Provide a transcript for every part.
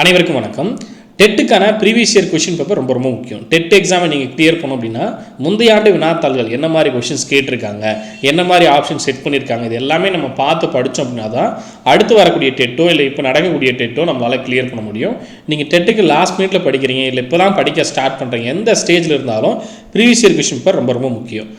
அனைவருக்கும் வணக்கம். டெட்டுக்கான ப்ரீவியஸ் இயர் கொஷின் பேப்பர் ரொம்ப ரொம்ப முக்கியம். டெட் எக்ஸாமை நீங்கள் கிளியர் பண்ணோம் அப்படின்னா முந்தைய ஆண்டு வினாத்தாள்கள் என்ன மாதிரி கொஷின்ஸ் கேட்டிருக்காங்க என்ன மாதிரி ஆப்ஷன் செட் பண்ணியிருக்காங்க இது எல்லாமே நம்ம பார்த்து படித்தோம் அப்படின்னா தான் அடுத்து வரக்கூடிய டெட்டோ இல்லை இப்போ நடக்கக்கூடிய டெட்டோ நம்மளால் கிளியர் பண்ண முடியும். நீங்கள் டெட்டுக்கு லாஸ்ட் மினிட்ல படிக்கிறீங்க இல்லை இப்போ தான் படிக்க ஸ்டார்ட் பண்ணுறீங்க எந்த ஸ்டேஜில் இருந்தாலும் ப்ரீவியஸ் இயர் கொஷின் பேப்பர் ரொம்ப ரொம்ப முக்கியம்.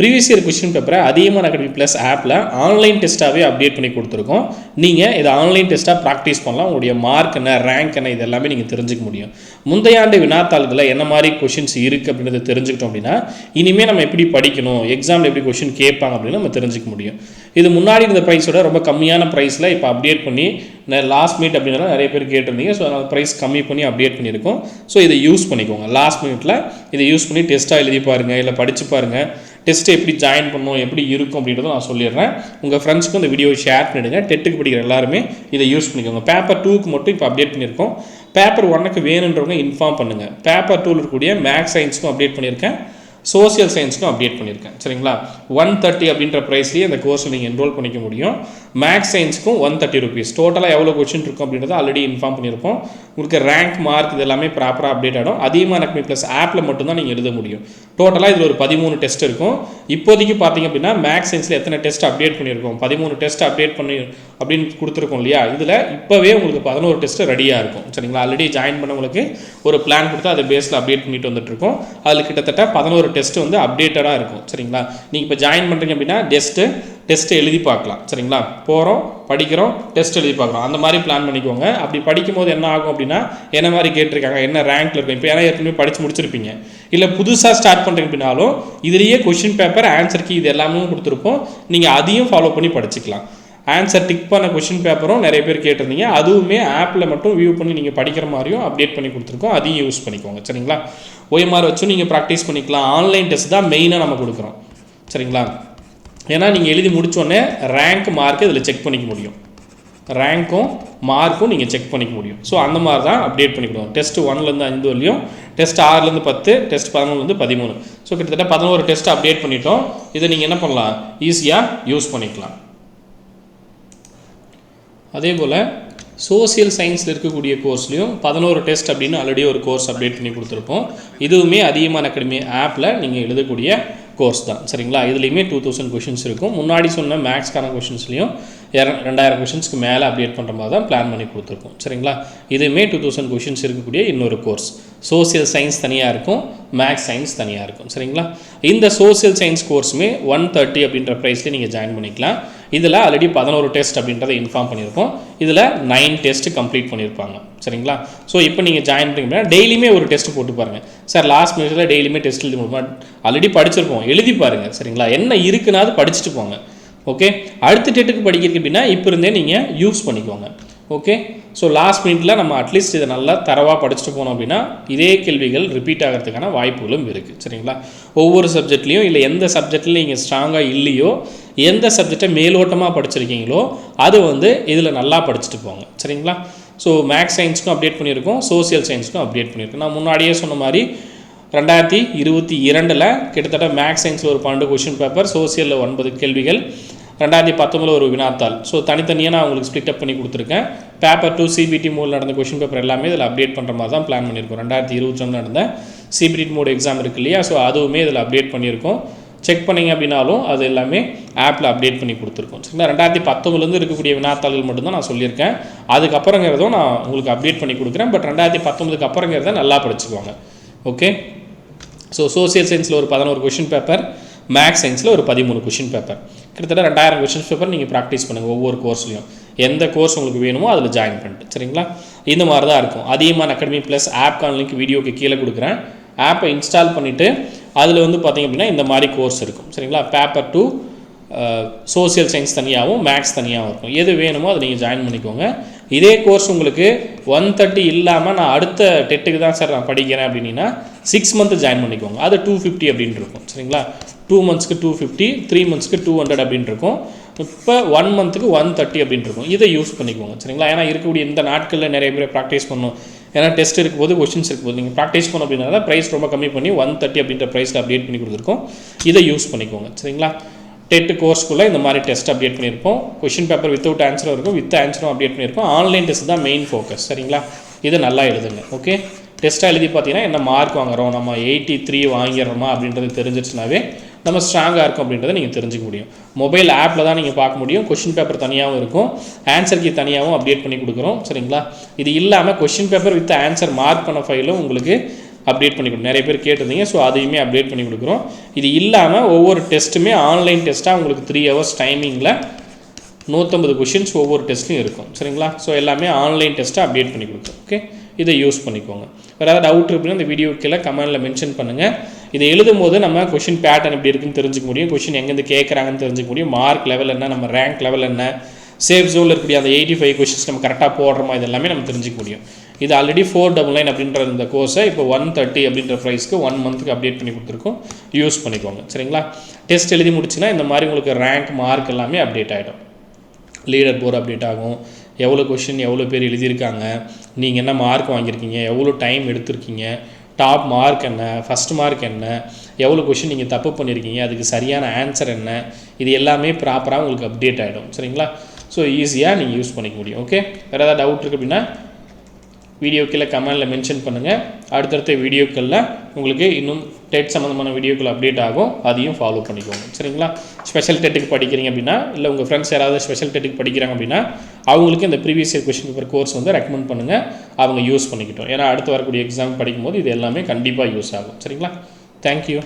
ப்ரீவியஸ் இயர் கொஸ்டின் பேப்பரை அதிகமான அகாடமி ப்ளஸ் ஆப்பில் ஆன்லைன் டெஸ்ட்டாகவே அப்டேட் பண்ணி கொடுத்துருக்கோம். நீங்கள் இதை ஆன்லைன் டெஸ்ட்டாக ப்ராக்டிஸ் பண்ணலாம். உங்களுடைய மார்க் என்ன ரேங்க் என்ன இது எல்லாமே நீங்கள் தெரிஞ்சுக்க முடியும். முந்தைய ஆண்டு வினாத்தாள்களில் என்ன மாதிரி கொஷின்ஸ் இருக்குது அப்படின்றத தெரிஞ்சுக்கிட்டோம் அப்படின்னா இனிமேல் நம்ம எப்படி படிக்கணும் எக்ஸாமில் எப்படி கொஷின் கேட்பாங்க அப்படின்னு நம்ம தெரிஞ்சுக்க முடியும். இது முன்னாடி இருந்த ப்ரைஸோட ரொம்ப கம்மியான ப்ரைஸில் இப்போ அப்டேட் பண்ணி லாஸ்ட் மினிட் அப்படின்னா நிறைய பேர் கேட்டிருந்தீங்க. ஸோ அதனால் ப்ரைஸ் கம்மி பண்ணி அப்டேட் பண்ணியிருக்கோம். ஸோ இதை யூஸ் பண்ணிக்கோங்க. லாஸ்ட் மினிட்ல இதை யூஸ் பண்ணி டெஸ்ட்டாக எழுதி பாருங்கள் இல்லை படித்து பாருங்கள் டெஸ்ட்டை எப்படி ஜாயின் பண்ணணும் எப்படி இருக்கும் அப்படின்றத நான் சொல்லிடுறேன். உங்கள் ஃப்ரெண்ட்ஸ்க்கும் இந்த வீடியோ ஷேர் பண்ணிவிடுங்க டெட்டுக்கு படிக்கிற எல்லாருமே இதை யூஸ் பண்ணிக்கோங்க. பேப்பர் டூக்கு மட்டும் இப்போ அப்டேட் பண்ணியிருக்கோம். பேப்பர் ஒன்னுக்கு வேணுன்றவங்க இன்ஃபார்ம் பண்ணுங்கள் பேப்பர் டூவில் இருக்கக்கூடிய மேக்ஸ் சயின்ஸ்க்கும் அப்டேட் பண்ணியிருக்கேன். சோசியல் சயின்ஸ்க்கும் அப்டேட் பண்ணியிருக்கேன். சரிங்களா? ஒன் தேர்ட்டி அப்படின்ற ப்ரைஸ்லேயே அந்த கோர்ஸை நீங்கள் என்ரோல் பண்ணிக்க முடியும். மேக்ஸ் சயின்ஸ்க்கும் ஒன் தேர்ட்டி ருபீஸ் டோட்டலாக எவ்வளோ கொஷின் இருக்கும் அப்படின்றத ஆல்ரெடி இன்ஃபார்ம் பண்ணியிருப்போம் உங்களுக்கு ரேங்க் மார்க் இது எல்லாமே ப்ராப்பராக அப்டேட் ஆகிடும் அதிகமாக எனக்கு ப்ளஸ் ஆப்பில் மட்டும்தான் நீங்கள் எழுத முடியும். டோட்டலாக இதில் ஒரு பதிமூணு டெஸ்ட் இருக்கும். இப்போதைக்கு பார்த்தீங்க அப்படின்னா மேக்ஸ் சயின்ஸில் எத்தனை டெஸ்ட் அப்டேட் பண்ணியிருக்கோம்? பதிமூணு டெஸ்ட் அப்டேட் பண்ணி அப்படின்னு கொடுத்துருக்கோம் இல்லையா? இதில் இப்போவே உங்களுக்கு பதினோரு டெஸ்ட் ரெடியாக இருக்கும். சரிங்களா? ஆல்ரெடி ஜாயின் பண்ணவங்களுக்கு ஒரு பிளான் கொடுத்து அதை பேஸில் அப்டேட் பண்ணிட்டு வந்துட்டுருக்கோம். அதில் கிட்டத்தட்ட பதினோரு டெஸ்ட் வந்து அப்டேட்டடாக இருக்கும். சரிங்களா? நீங்கள் இப்போ ஜாயின் பண்ணுறீங்க அப்படின்னா டெஸ்ட்டு டெஸ்ட்டு எழுதி பார்க்கலாம். சரிங்களா? போகிறோம் படிக்கிறோம் டெஸ்ட் எழுதி பார்க்குறோம் அந்த மாதிரி பிளான் பண்ணிக்கோங்க. அப்படி படிக்கும்போது என்ன ஆகும் அப்படின்னா என்ன மாதிரி கேட்டிருக்காங்க என்ன ரேங்க்ல இருக்கும். இப்போ ஏன்னா ஏற்கனவே படித்து முடிச்சிருப்பீங்க. இல்லை புதுசாக ஸ்டார்ட் பண்ணுறீங்க அப்படின்னாலும் இதுலேயே கொஷின் பேப்பர் ஆன்சர் கீ இது எல்லாமே கொடுத்துருப்போம். நீங்கள் அதையும் ஃபாலோ பண்ணி படிச்சுக்கலாம். ஆன்சர் டிக் பண்ண கொஷின் பேப்பரும் நிறைய பேர் கேட்டிருந்தீங்க. அதுவுமே ஆப்பில் மட்டும் வியூ பண்ணி நீங்கள் படிக்கிற மாதிரியும் அப்டேட் பண்ணி கொடுத்துருக்கோம். அதையும் யூஸ் பண்ணிக்கோங்க. சரிங்களா? ஓய்மார் வச்சும் நீங்கள் ப்ராக்டிஸ் பண்ணிக்கலாம். ஆன்லைன் டெஸ்ட் தான் மெயினாக நம்ம கொடுக்குறோம். சரிங்களா? ஏன்னா நீங்கள் எழுதி முடித்தோடனே ரேங்க் மார்க்கு இதில் செக் பண்ணிக்க முடியும். ரேங்க்கும் மார்க்கும் நீங்கள் செக் பண்ணிக்க முடியும். ஸோ அந்த மாதிரி தான் அப்டேட் பண்ணிக்கணும் டெஸ்ட் ஒன்லேருந்து அஞ்சு வரலையும் டெஸ்ட் ஆறுலேருந்து பத்து டெஸ்ட் பதினொன்றுலேருந்து பதிமூணு. ஸோ கிட்டத்தட்ட பதினோரு டெஸ்ட் அப்டேட் பண்ணிட்டோம். இதை நீங்கள் என்ன பண்ணலாம்? ஈஸியாக யூஸ் பண்ணிக்கலாம். அதே போல் சோசியல் சயின்ஸில் இருக்கக்கூடிய கோர்ஸ்லையும் பதினோரு டெஸ்ட் அப்படின்னு ஆல்ரெடி ஒரு கோர்ஸ் அப்டேட் பண்ணி கொடுத்துருப்போம். இதுவுமே அதிகமான அகாடமி ஆப்பில் நீங்கள் எழுதக்கூடிய கோர்ஸ் தான். சரிங்களா? இதுலேயுமே டூ தௌசண்ட் கொஷின்ஸ் இருக்கும். முன்னாடி சொன்ன மேக்ஸ்க்கான கொஷின்ஸ்லையும் ரெண்டாயிரம் கொஷின்ஸ்க்கு மேலே அப்டேட் பண்ணுற மாதிரி தான் பிளான் பண்ணி கொடுத்துருக்கோம். சரிங்களா? இதுவுமே டூ தௌசண்ட் கொஷின்ஸ் இருக்கக்கூடிய இன்னொரு கோர்ஸ் சோசியல் சயின்ஸ் தனியாக இருக்கும் மேக்ஸ் சயின்ஸ் தனியாக இருக்கும். சரிங்களா? இந்த சோசியல் சயின்ஸ் கோர்ஸுமே ஒன் தேர்ட்டி அப்படின்ற ப்ரைஸ்லேயே நீங்கள் ஜாயின் பண்ணிக்கலாம். இதில் ஆல்ரெடி பதினோரு டெஸ்ட் அப்படின்றத இன்ஃபார்ம் பண்ணியிருக்கோம். இதில் நைன் டெஸ்ட் கம்ப்ளீட் பண்ணியிருப்பாங்க. சரிங்களா? ஸோ இப்போ நீங்கள் ஜாயின் பண்ணிங்கன்னா டெய்லியுமே ஒரு டெஸ்ட் போட்டு பாருங்கள் சார் லாஸ்ட் மினிட்ல டெய்லியுமே டெஸ்ட் எழுதி முடியுமா ஆல்ரெடி படிச்சிருப்போம். எழுதி பாருங்கள் சரிங்களா? என்ன இருக்குன்னாது படிச்சுட்டு போங்க. ஓகே அடுத்த டேட்டுக்கு படிக்கிறதுக்கு அப்படின்னா இப்போ இருந்தே நீங்கள் யூஸ் பண்ணிக்கோங்க. ஓகே ஸோ லாஸ்ட் மினிட்ல நம்ம அட்லீஸ்ட் இதை நல்லா தரவாக படிச்சுட்டு போனோம் அப்படின்னா இதே கேள்விகள் ரிப்பீட் ஆகிறதுக்கான வாய்ப்புகளும் இருக்குது சரிங்களா? ஒவ்வொரு சப்ஜெக்ட்லேயும் இல்லை எந்த சப்ஜெக்டில் நீங்கள் ஸ்ட்ராங்காக இல்லையோ எந்த சப்ஜெக்டை மேலோட்டமாக படிச்சிருக்கீங்களோ அது வந்து இதில் நல்லா படிச்சுட்டு போங்க. சரிங்களா? ஸோ மேக்ஸ் சயின்ஸுக்கும் அப்டேட் பண்ணியிருக்கோம் சோசியல் சயின்ஸுக்கும் அப்டேட் பண்ணியிருக்கோம். நான் முன்னாடியே சொன்ன மாதிரி ரெண்டாயிரத்தி இருபத்தி இரண்டில் கிட்டத்தட்ட மேக்ஸ் சயின்ஸில் ஒரு பன்னெண்டு கொஷின் பேப்பர் சோசியலில் ஒன்பது கேள்விகள். ரெண்டாயிரத்தி பத்தொம்பதில் ஒரு வினாத்தாள் ஸோ தனித்தனியாக நான் உங்களுக்கு ஸ்பிளிட் அப் பண்ணி கொடுத்துருக்கேன். பேப்பர் டூ சிபிடி மூடில் நடந்த கொஷின் பேப்பர் எல்லாமே இதில் அப்டேட் பண்ணுற மாதிரி தான் பிளான் பண்ணியிருக்கோம். ரெண்டாயிரத்தி இருபத்தொன்று நடந்த சிபிடி மோட் எக்ஸாம் இருக்கு இல்லையா? ஸோ அதுவுமே இதில் அப்டேட் பண்ணியிருக்கோம். செக் பண்ணிங்க அப்படின்னாலும் அது எல்லாமே ஆப்பில் அப்டேட் பண்ணி கொடுத்துருக்கோம். சரிங்களா? ரெண்டாயிரத்தி பத்தொம்பதுலேருந்து இருக்கக்கூடிய வினாத்தாள்கள் மட்டும்தான் நான் சொல்லியிருக்கேன். அதுக்கப்புறங்கிறதும் நான் உங்களுக்கு அப்டேட் பண்ணி கொடுக்குறேன். பட் ரெண்டாயிரத்தி பத்தொம்பதுக்கு அப்புறங்கிறத நல்லா படிச்சுக்குவாங்க ஓகே ஸோ சோசியல் சயின்ஸில் ஒரு பதினோரு கொஷின் பேப்பர் மேக்ஸ் சயின்ஸில் ஒரு பதிமூணு கொஷின் பேப்பர் கிட்டத்தட்ட ரெண்டாயிரம் கொஷின்ஸ் பேப்பர் நீங்கள் ப்ராக்டிஸ் பண்ணுங்கள் ஒவ்வொரு கோர்ஸ்லையும் எந்த கோர்ஸ் உங்களுக்கு வேணுமோ அதில் ஜாயின் பண்ணிட்டு சரிங்களா? இந்த மாதிரி தான் இருக்கும் அதிகமான அகாடமி ப்ளஸ் ஆப் லிங்க் வீடியோக்கு கீழே கொடுக்குறேன். ஆப்பை இன்ஸ்டால் பண்ணிவிட்டு அதில் வந்து பார்த்திங்க அப்படின்னா இந்த மாதிரி கோர்ஸ் இருக்கும் சரிங்களா? பேப்பர் டூ சோசியல் சயின்ஸ் தனியாகவும் மேக்ஸ் தனியாகவும் இருக்கும். எது வேணுமோ அதை நீங்கள் ஜாயின் பண்ணிக்கோங்க. இதே கோர்ஸ் உங்களுக்கு ஒன் தேர்ட்டி இல்லாமல் நான் அடுத்த டெட்டுக்கு தான் சார் நான் படிக்கிறேன் அப்படின்னா சிக்ஸ் மந்த்து ஜாயின் பண்ணிக்கோங்க. அது டூ ஃபிஃப்டி அப்படின்னு இருக்கும். சரிங்களா? டூ மந்த்ஸ்க்கு டூ ஃபிஃப்டி த்ரீ மந்த்ஸ்க்கு டூ ஹண்ட்ரட் அப்படின்னு இருக்கும். இப்போ ஒன் மந்த்துக்கு ஒன் தேர்ட்டி அப்படின்னு இருக்கும். இதை யூஸ் பண்ணிக்கோங்க. சரிங்களா? ஏன்னா இருக்கக்கூடிய இந்த நாட்களில் நிறைய பேர் ப்ராக்டிஸ் பண்ணணும் ஏன்னா டெஸ்ட் இருக்கும்போது கொஷின்ஸ் இருக்கும்போது. நீங்கள் ப்ராக்டிஸ் பண்ண அப்படின்னா தான் ப்ரைஸ் ரொம்ப கம்மி பண்ணி ஒன் தேர்ட்டி அப்படின்ற ப்ரைஸில் அப்டேட் பண்ணி கொடுத்துருக்கோம். இதை யூஸ் பண்ணிக்கோங்க. சரிங்களா? டெட்டு கோர்ஸ்க்குள்ளே இந்த மாதிரி டெஸ்ட் அப்டேட் பண்ணியிருப்போம். கொஷின் பேப்பர் வித்தவுட் ஆன்சரும் இருக்கும். வித் ஆன்சரும் அப்டேட் பண்ணியிருப்போம் ஆன்லைன் டெஸ்ட் தான் மெயின் ஃபோக்கஸ் சரிங்களா? இதை நல்லா எழுதுங்க. ஓகே டெஸ்ட்டாக எழுதி பார்த்தீங்கன்னா என்ன மார்க் வாங்குறோம்? நம்ம எயிட்டி த்ரீ வாங்கிடுறோமா அப்படின்றது தெரிஞ்சிச்சுனாவே நம்ம ஸ்ட்ராங்காக இருக்கும் அப்படின்றத நீங்கள் தெரிஞ்சுக்க முடியும். மொபைல் ஆப்பில் தான் நீங்கள் பார்க்க முடியும். கொஷின் பேப்பர் தனியாகவும் இருக்கும். ஆன்சர் கீ தனியாகவும் அப்டேட் பண்ணி கொடுக்குறோம். சரிங்களா? இது இல்லாமல் question paper with answer mark பண்ண ஃபைலும் உங்களுக்கு அப்டேட் பண்ணி கொடுக்கும் நிறைய பேர் கேட்டிருந்தீங்க ஸோ அதையுமே அப்டேட் பண்ணி கொடுக்குறோம். இது இல்லாமல் ஒவ்வொரு டெஸ்ட்டுமே ஆன்லைன் டெஸ்ட்டாக உங்களுக்கு த்ரீ ஹவர்ஸ் டைமிங்கில் நூற்றம்பது கொஷின்ஸ் ஒவ்வொரு டெஸ்ட்லையும் இருக்கும். சரிங்களா? ஸோ எல்லாமே ஆன்லைன் டெஸ்ட்டாக அப்டேட் பண்ணி கொடுக்கும் ஓகே இதை யூஸ் பண்ணிக்கோங்க. வேறு ஏதாவது டவுட் இருக்குன்னா இந்த வீடியோ கீழே கமெண்டில் மென்ஷன் பண்ணுங்கள் இதை எழுதும் போது நம்ம கொஷின் பேட்டர்ன் எப்படி இருக்குன்னு தெரிஞ்சுக்க முடியும். கொஷின் எங்கேருந்து கேட்குறாங்கன்னு தெரிஞ்சுக்க முடியும். மார்க் லெவல் என்ன நம்ம ரேங்க் லெவல் என்ன சேஃப் ஜோனில் இருக்கக்கூடிய அந்த எயிட்டி ஃபைவ் கொஷின்ஸ் நம்ம கரெக்டாக போடுறோமா இது எல்லாமே நம்ம தெரிஞ்சுக்க முடியும். இது ஆல்ரெடி ஃபோர் டபுள் நைன் அப்படின்ற இந்த கோர்ஸை இப்போ ஒன் தேர்ட்டி அப்படின்ற ப்ரைஸ்க்கு ஒன் மந்த்துக்கு அப்டேட் பண்ணி கொடுத்துருக்கோம். யூஸ் பண்ணிக்கோங்க. சரிங்களா? டெஸ்ட் எழுதி முடிச்சுன்னா இந்த மாதிரி உங்களுக்கு ரேங்க் மார்க் எல்லாமே அப்டேட் ஆகிடும் லீடர் போர் அப்டேட் ஆகும். எவ்வளோ கொஷின் எவ்வளோ பேர் எழுதியிருக்காங்க? நீங்கள் என்ன மார்க் வாங்கியிருக்கீங்க? எவ்வளோ டைம் எடுத்திருக்கீங்க? டாப் மார்க் என்ன? ஃபஸ்ட் மார்க் என்ன? எவ்வளோ கொஷின் நீங்கள் தப்பு பண்ணியிருக்கீங்க? அதுக்கு சரியான ஆன்சர் என்ன? இது எல்லாமே ப்ராப்பராக உங்களுக்கு அப்டேட் ஆகிடும் சரிங்களா? ஸோ ஈஸியாக நீங்கள் யூஸ் பண்ணிக்க முடியும். ஓகே வேறு ஏதாவது டவுட் இருக்குது அப்படின்னா வீடியோ கீழே கமெண்டில் மென்ஷன் பண்ணுங்கள் அடுத்தடுத்த வீடியோக்களில் உங்களுக்கு இன்னும் டெட் சம்மந்தமான வீடியோக்கள் அப்டேட் ஆகும். அதையும் ஃபாலோ பண்ணிக்கோங்க. சரிங்களா? ஸ்பெஷல் டெட்டுக்கு படிக்கிறீங்க அப்படின்னா இல்லை உங்கள் ஃப்ரெண்ட்ஸ் யாராவது ஸ்பெஷல் டெட்டுக்கு படிக்கிறாங்க அப்படின்னா அவங்களுக்கு இந்த previous year question paper course வந்து ரெக்கமெண்ட் பண்ணுங்கள் அவங்க யூஸ் பண்ணிக்கிட்டோம். ஏன்னா அடுத்து வரக்கூடிய எக்ஸாம் படிக்கும்போது இது எல்லாமே கண்டிப்பாக யூஸ் ஆகும். சரிங்களா? தேங்க்யூ